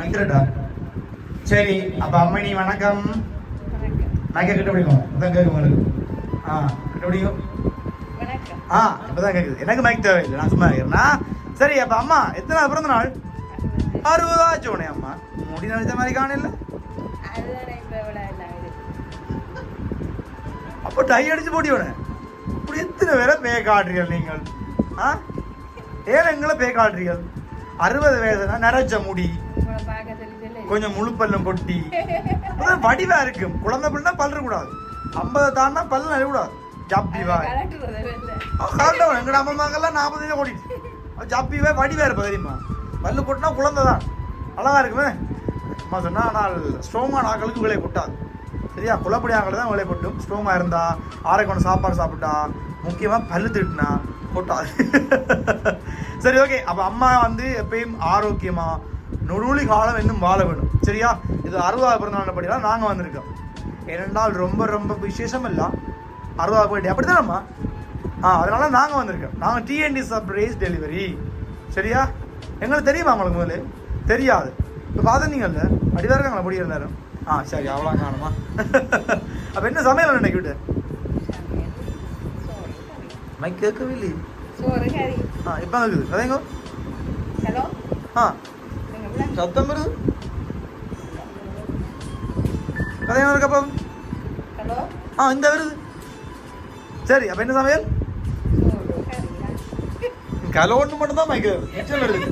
மைக்கிறடா சரி அப்ப அம்மணி வணக்கம். நான் கேட்க பிடிக்கும் அதான் கேட்கும் உங்களுக்கு. ஆ கிட்ட பிடிக்கும் ஆ இப்பதான் கேக்குது. எனக்கு மைக் தேவையில்லை. நான் சும்மா இருக்கிறேன்னா சரி அப்ப அம்மா எத்தனை பிறந்த நாள்? அறுபதாச்சும் உடனே அம்மா. முடி நடித்த மாதிரி காணல. அப்போ டை அடிச்சு போட்டி உடனே இப்படி எத்தனை பேரை பே காட்டுறீர்கள் நீங்கள்? ஆ? ஏன் எங்களை பே காட்டுறீர்கள். அறுபது வயசுனா நரைச்ச முடி. கொஞ்சம் முழு பல்லும் கொட்டி வடிவா இருக்கும் குழந்தை பிள்ளை பல்லு கூடாது. ஐம்பது தாண்டா பல்லு நழுவிடாது ஜப்பி வா கலட்டுறது எங்கட அம்மாக்கெல்லாம் நாற்பது ஓடிட்டு. ஜப்பிவே வடிவா இருப்பா தெரியுமா? பல்லு போட்டுனா குழந்தை தான். அழகா இருக்குமே? அம்மா சொன்னா ஆனால் ஸ்ட்ராங்கான ஆக்களுக்கு விலை கொட்டாது. சரியா? குழப்படி ஆக்களை தான் விலை கொட்டும். ஸ்ட்ராங்காக இருந்தா ஆரோக்கியம் சாப்பாடு சாப்பிட்டா முக்கியமாக பல்லு திட்டுனா கொட்டாது. சரி ஓகே. அப்போ அம்மா வந்து எப்பயும் ஆரோக்கியமா நொறுளி காலம் இன்னும் வாழ வேணும் சரியா? இது அறுபதாவது பிறந்தநாள் படிதான் நாங்கள் வந்திருக்கோம். ஏனென்றால் ரொம்ப ரொம்ப விசேஷம் இல்லை. அறுபதாவது போயிட்டு அப்படித்தானம்மா ஆ அதனால நாங்கள் வந்திருக்கோம். நாங்கள் டிஎன்டி சர்ப்ரைஸ் டெலிவரி சரியா? எங்களுக்கு தெரியுமா உங்களுக்கு முதல்ல தெரியாது. இப்போ பார்த்துருந்தீங்கல்ல? அடிதான் இருக்காங்களா முடிய நேரம் ஆ சரி அவ்வளோ காணுமா? அப்போ என்ன சமையல் இன்னைக்கு விட்டு? மைக் கேட்கவே இல்லையே ஆ இப்போ இருக்குது அதேங்க? ஹலோ? ஆ. நீங்க விளங்க சத்தம் வருது கதைங்க இருக்கு அப்போ ஹலோ ஆ இந்த வருது சரி அப்போ என்ன சமையல் சோறு கறி கலோன்னு மட்டும் தான் மைக்கு மிச்சம் வருது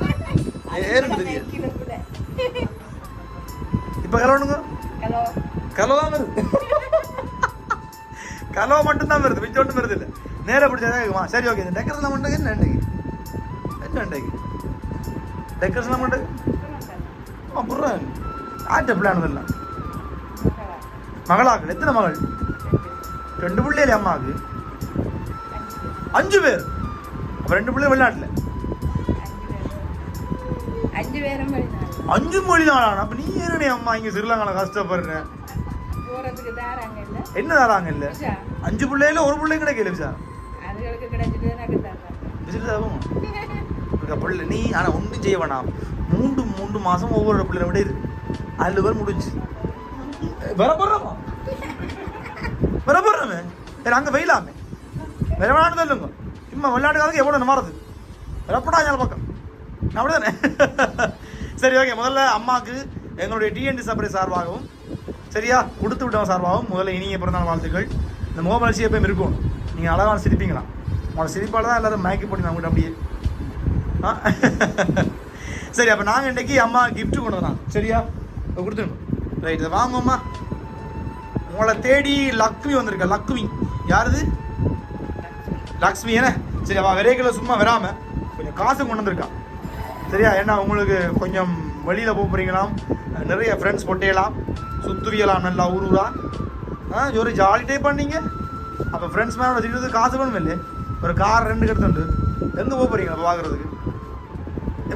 ஏறும் தெரியும் கிலோக்குள்ள இப்போ கலோனுங்க ஹலோ கலோ தான் வருது கலோ மட்டும்தான் வருது மிச்சம் ஒன்றும் வருது இல்லை நேராக அப்புறம் ஆட்ட பிள்ளையானது இல்லை. மகளாக்கள் எத்தனை மகள்? ரெண்டு பிள்ளையில அம்மாவுக்கு. அஞ்சு பேர். அப்போ ரெண்டு பிள்ளை வெளிநாட்டில். அஞ்சு மொழி நாளான அப்போ நீ ஏறனே அம்மா இங்கே ஸ்ரீலங்காவில் கஷ்டப்படுற? என்ன தராங்க இல்லை? அஞ்சு பிள்ளையில ஒரு பிள்ளை கிடைக்கல விசா. பிள்ளை நீ ஆனால் ஒன்றும் செய்ய வேணாம். மூன்று மூன்று மாதம் ஒவ்வொரு பிள்ளை விட இருக்கு. அதில் பேர் முடிஞ்சு வர போடுறோமா? வர போடுறோமே? சரி அங்கே வெயிலாமே. வேற வேணான்னு இல்லைங்க சும்மா விளையாட்டுக்காரங்க எவ்வளோ மாறுது வரப்படா ஞாபகம் பக்கம். அப்படிதானே? சரி ஓகே முதல்ல அம்மாவுக்கு எங்களுடைய டிஎன்டி சபரி சார்பாகவும் சரியா? கொடுத்து விட்டவன் சார்பாகவும் முதல்ல இனிய பிறந்தாள் வாழ்த்துக்கள். இந்த முகமலர்ச்சி எப்பயும் இருக்கும் நீங்கள் அழகான சிரிப்பீங்களா? உங்களோட சிரிப்பால் தான் எல்லாரும் மயக்கி போட்டு நான் அப்படியே. ஆ? சரி அப்போ நாங்கள் இன்றைக்கி அம்மா கிஃப்ட்டு கொண்டு வரோம் சரியா? இப்போ ரைட் இதை வாங்குவோம்மா உங்களை தேடி லக்ஷ்மி வந்திருக்கா லக்ஷ்மி. யாருது? லக்ஷ்மி என்ன? சரி அவள் விரைகளை சும்மா வராம கொஞ்சம் காசு கொண்டு வந்திருக்கா. சரியா? ஏன்னா உங்களுக்கு கொஞ்சம் வெளியில் போக போகிறீங்களாம் நிறைய ஃப்ரெண்ட்ஸ் பொட்டையலாம். சுத்துவியலாம் நல்லா ஊர் ஊரா ஆ ஒரு ஜாலி டைப் பண்ணீங்க அப்போ ஃப்ரெண்ட்ஸ் மேலே வச்சுக்கிறது காசு வேணும் இல்லையே ஒரு கார் ரெண்டு எடுத்துண்டு எங்கே போக போகிறீங்க பார்க்குறதுக்கு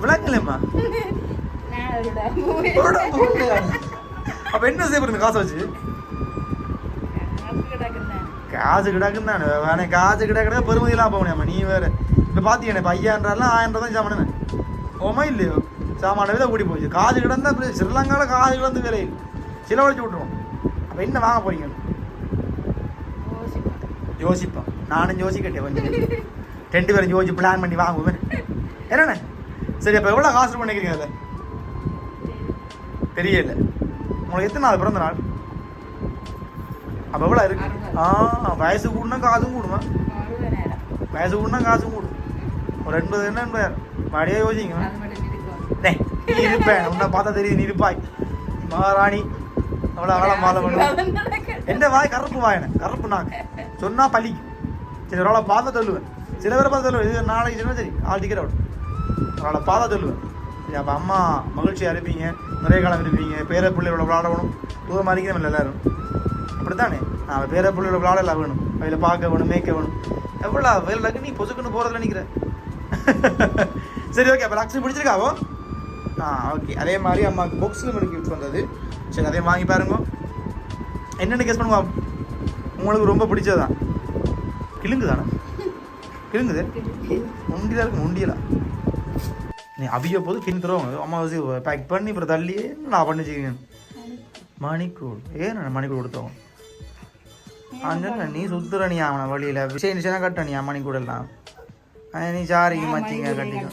விளங்கலையம்மா அப்போ என்ன செய்ய போறீங்க? காசை வச்சு? காசு கிடக்குன்னு தானே. வேணே காசு கிடக்கிற பெருமதியெல்லாம் போகணும் நீ வேற. இப்போ பார்த்தீங்கண்ணே இப்போ ஐயாயிரம்லாம் ஆயிரம் ரூபா தான் சாமானே ஓமா இல்லையோ? சாமான விலை கூடி போச்சு. காசு கிடந்தா இப்படி ஸ்ரீலங்காவில் காசு கிடந்து விலை சிலவழிச்சு விட்ருவோம் அப்போ என்ன வாங்க போறீங்க? யோசிப்பேன் நானும் யோசிக்கட்டேன் கொஞ்சம். ரெண்டு பேரும் யோசிச்சு பிளான் பண்ணி வாங்குவேன் என்னண்ணே? சரி அப்போ எவ்வளோ காசு பண்ணிக்கிறீங்க அதில்? தெரியல. உங்களுக்கு எத்தனை நாள் பிறந்த நாள்? அப்போ எவ்வளோ இருக்கு? ஆ வயசு கூடனா காசும் கூடுமா? வயசு கூடனா காசும் கூடும். ஒரு எண்பது என்ன எண்பதாயிரம் மடியா யோசிங்க. டேய், நீ இருப்பேன் உன்னை பார்த்தா தெரியுது நீ இருப்பாய். மகாராணி அவ்வளோ அவ்வளோ மாலை பண்ணுவேன் என்ன வாய் கருப்பு வாயன கருப்பு நாக்கு. சொன்னால் பழிக்கும் சரி ஒரு பார்த்தா சொல்லுவேன் சில பேரை பார்த்து சொல்லுவேன் இது நாளைக்கு சொன்னால் சரி ஆள் டிக்கெட் அவ்வளோ அவளை பார்த்தா சொல்லுவேன் அப்போ அம்மா மகிழ்ச்சியாக இருப்பீங்க நிறைய காலம் இருப்பீங்க பேர பிள்ளையோட விளாடணும் தூரமாக இருக்கணும் இல்லை எல்லாரும். அப்படித்தானே? நான் பேர பிள்ளையோட விளாடலாம் வேணும் அதில் பார்க்க வேணும் மேய்க்க வேணும். எவ்வளோ வேலை நீ பொசுக்குன்னு போகிறதுல நினைக்கிறேன். சரி ஓகே அப்போ லக்ஷ்மி பிடிச்சிருக்காவோ ஆ ஓகே அதே மாதிரி அம்மாவுக்கு பாக்ஸில் எனக்கு யூஸ் வந்தது சரி அதே வாங்கி பாருங்க. என்னென்ன கேஸ் பண்ணுவா? உங்களுக்கு ரொம்ப பிடிச்சதுதான். கிழுங்கு தானே கிழுங்குது முண்டியலா இருக்கு முண்டியலா நீ அவிய போது பின் தருவாங்க. அம்மா பேக் பண்ணி அப்புறம் தள்ளி நான் பண்ணி வச்சுக்கேன் மணிக்கூடு ஏன் மணிக்கூடு கொடுத்தவங்க அந்த நீ சுத்துற நீ அவனை வழியில. விஷயம் நிச்சயம் கட்ட நீ மணிக்கூட எல்லாம். நீ சாரி மச்சிங்க கட்டிக்க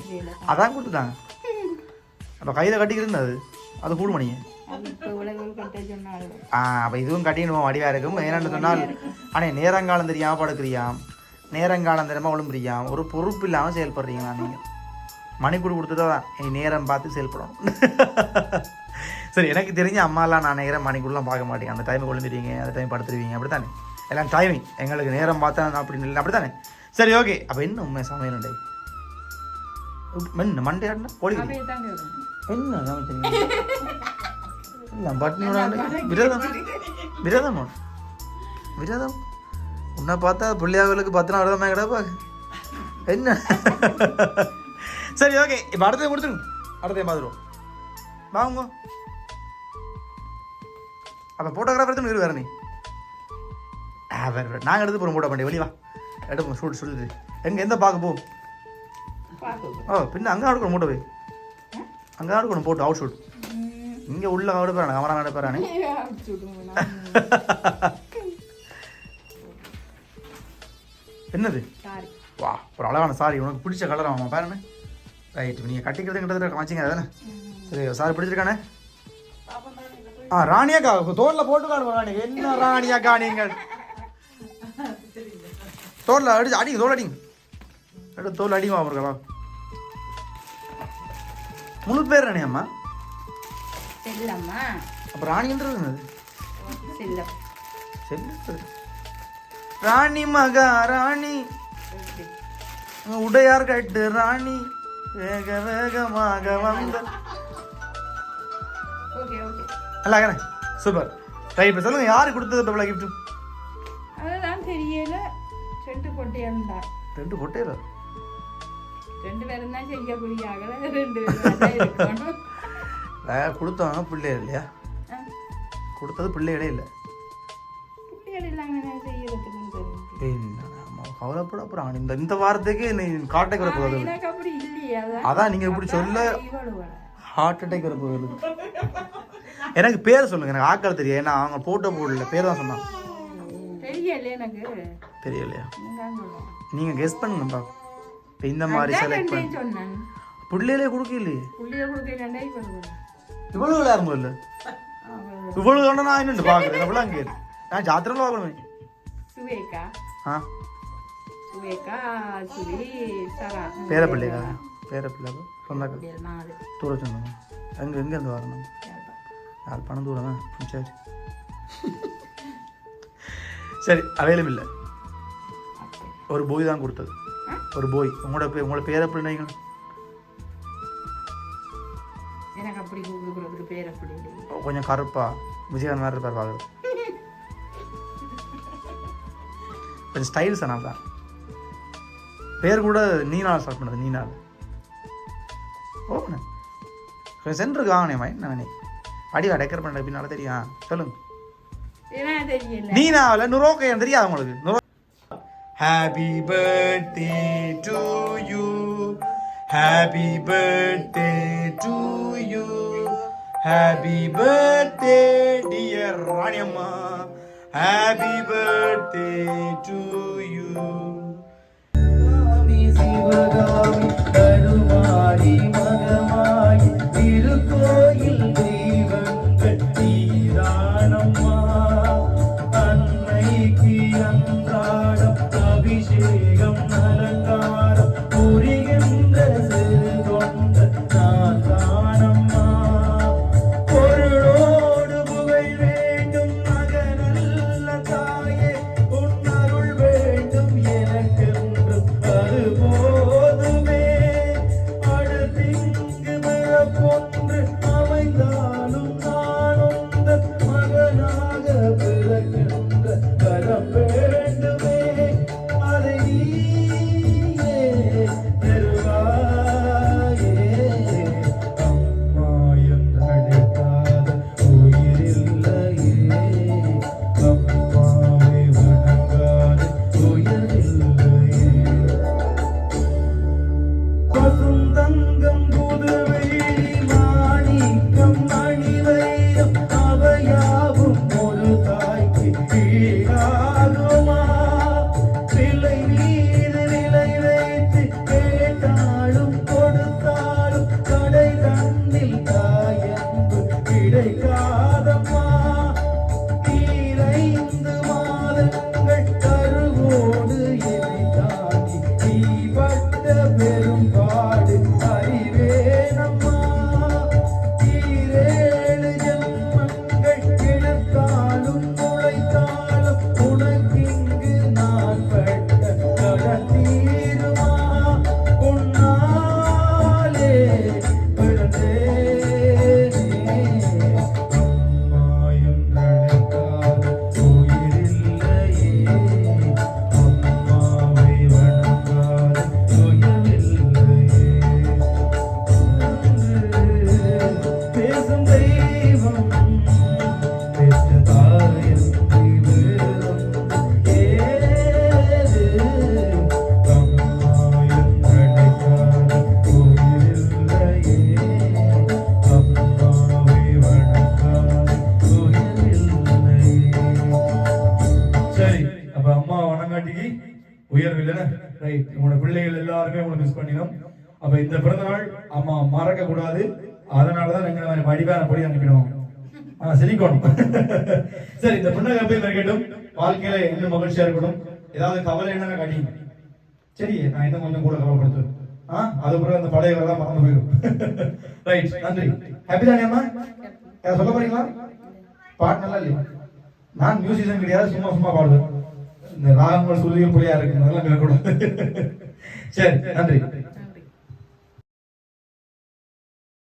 அதான் கொடுத்துட்டாங்க அப்போ கையில் கட்டிக்கிட்டு அது. அது கூடு மணிங்க இப்போ ஆ அப்போ இதுவும் கட்டிடுவோம் வடிவாக இருக்கும். ஏன்னு சொன்னால் ஆனால் நேரங்காலம் தெரியாமல் படுக்கிறியாம். நேரங்காலம் தெரியாமல் ஒழும்புறியாம் ஒரு பொறுப்பு இல்லாமல் செயல்படுறீங்களா நீங்கள் மணிக்கூடு கொடுத்துட்டா தான் நேரம் பார்த்து செயல்படணும். சரி எனக்கு தெரிஞ்ச அம்மாலாம் நான் நேரம் மணிக்கூடலாம் பார்க்க மாட்டேங்க அந்த டைம் விழுந்துடுவீங்க அந்த டைம் படுத்துருவீங்க அப்படி தானே எல்லாம் டைமிங் எங்களுக்கு நேரம் பார்த்தா அப்படின்னு இல்லை அப்படி தானே சரி ஓகே அப்போ என்ன உண்மை சமையல் உண்டை? என்ன மண்டே ஆடினா கோழி என்ன சமைச்சீங்க இல்லை பட்னியோட விரதம். விரதம் விரதம்? உன்னை பார்த்தா பிள்ளையாவலுக்கு பத்து நாள் விரதமாக கிடப்பா என்ன? சரி ஓகே இப்போ அடுத்தது கொடுத்துருங்க. அடுத்தது பார்த்துருவோம் வாங்க அப்போ ஃபோட்டோகிராஃபர் எடுத்து இரு வேற நீ. வேறு நாங்கள் எடுத்து போகிறோம் ஃபோட்டோ பண்ணி வெளியே வா. எடுப்போம் ஷூட் சொல்லுது எங்கே எந்த பார்க்க போ? ஓ பின்ன அங்கே எடுக்கணும் ஃபோட்டோ போய். அங்கே எடுக்கணும் போட்டு அவுட் ஷூட் இங்கே உள்ள எடுப்பாரானே கமரா எடுப்பாரானே என்னது? வா ஒரு அழகான சாரி உனக்கு பிடிச்ச கலர் ஆமாம் பாருண்ணே ரைட் நீங்கள் கட்டிக்கிறது கிட்டத்தட்ட காமிச்சிங்க தானே சரி சாரி பிடிச்சிருக்கானே? ஆ ராணியாக்கா தோலில் போட்டு காணுமா ராணி? என்ன ராணியாக்கா நீங்கள்? தோலில் அடிச்சு அடிங்க தோல் அடிங்க. எடுத்து தோல் அடிமா அவர்களா முழு பேர் ராணி அம்மா? செல்லம்மா. அப்போ ராணின்றது செல்லம். ராணி மகா ராணி. உடையார் கட்டு ராணி. வேக வேகமாக வந்த நல்லா சூப்பர். ரைட் சொல்லுங்க யாரு கொடுத்தது இப்போ கிஃப்ட் அதுதான் தெரியல. ரெண்டு பொட்டையம் தான் ரெண்டு பொட்டையில ரெண்டு பேரும் தான் செய்யக்கூடிய அகல ரெண்டு பேரும் கொடுத்தவங்க பிள்ளைகள் இல்லையா? கொடுத்தது பிள்ளைகளே இல்லை. கவலைப்பட அப்புறம் இந்த இந்த வாரத்துக்கு நீ காட்டை வர போகுது எனக்கு அப்படி இல்லையே. அதான். அதான் நீங்க இப்படி சொல்ல ஹார்ட் அட்டாக் வர போகுது எனக்கு பேர் சொல்லுங்க. எனக்கு ஆக்கள் தெரியும் ஏன்னா அவங்க போட்டோ போடல. பேர் தான் எனக்கு. தெரியலையா? நீங்க தான் சொல்லணும் நீங்க கெஸ் பண்ணுங்கப்பா இப்போ இந்த மாதிரி செலக்ட் பண்ணி. பிள்ளையிலே கொடுக்கலையே. இவ்வளவு விளையாடும் இல்லை? இவ்வளவு வேண்டாம் நான் என்ன பாக்குறேன் எவ்வளவு அங்கே நான் ஜாத்திரம் பார்க்கணுமே. ஆ? பேர பிள்ளைக்கா பேர பிள்ளை சொன்னாக்க? அப்படியே நாலு. தூர சொன்னாங்க எங்க எங்க இருந்து வரணும். யாழ்ப்பாணம். யாழ்ப்பாணம் தூரம் தான். சரி சரி அவைலபிள் இல்லை. ஒரு போய் தான் கொடுத்தது? ஒரு போய் உங்களோட பே உங்களோட பேர பிள்ளைங்க எனக்கு அப்படி கொடுக்குறதுக்கு பேர் அப்படி இல்லை. கொஞ்சம் கருப்பா. விஜயகாந்த் மாதிரி இருப்பார் பார்க்குறது கொஞ்சம் ஸ்டைல்ஸ் ஆனால் தான் பேர் கூட நீனால் ஸ்டார்ட் பண்ணது நீனால். கொஞ்சம் சென்டருக்கு வாங்கினேன் மைண்ட் நான் அடிவா டெக்கர் பண்ண பின்னால தெரியும்? சொல்லுங்க. நீனாவில் நுரோக்கையன் தெரியாது உங்களுக்கு? நுரோ happy birthday to you happy birthday to you happy birthday dear ராணியம்மா. Happy birthday to you Sivakami கருமாடி மகமாயி இல்லைன்னா ரைட் உங்களோட பிள்ளைகள் எல்லாருமே உங்களுக்கு மிஸ் பண்ணிடும் அப்ப இந்த பிறந்த நாள் அம்மா மறக்க கூடாது. அதனாலதான் எங்களை வடிவான படி அனுப்பிடுவோம். ஆஹ் சிலிக்கோன் சரி இந்த புண்ணகை போய் இருக்கட்டும் வாழ்க்கையில இன்னும் மகிழ்ச்சியா இருக்கட்டும் ஏதாவது கவலை என்னன்னா காட்டிங்க சரி நான் இன்னும் கொஞ்சம் கூட கவலைப்படுத்துவேன். ஆஹ் அது அந்த பழைய எல்லாம் மறந்து போயிடும். ரைட் நன்றி. ஹாப்பி தானே அம்மா? சொல்ல போறீங்களா? பாட்டு நல்லா இல்லையா? நான் மியூசிஷியன் கிடையாது சும்மா சும்மா பாடுவேன். இந்த ராகங்கள் சுருதிகள் புள்ளியா இருக்கு அதெல்லாம் கேட்கக்கூடாது. சரி நன்றி.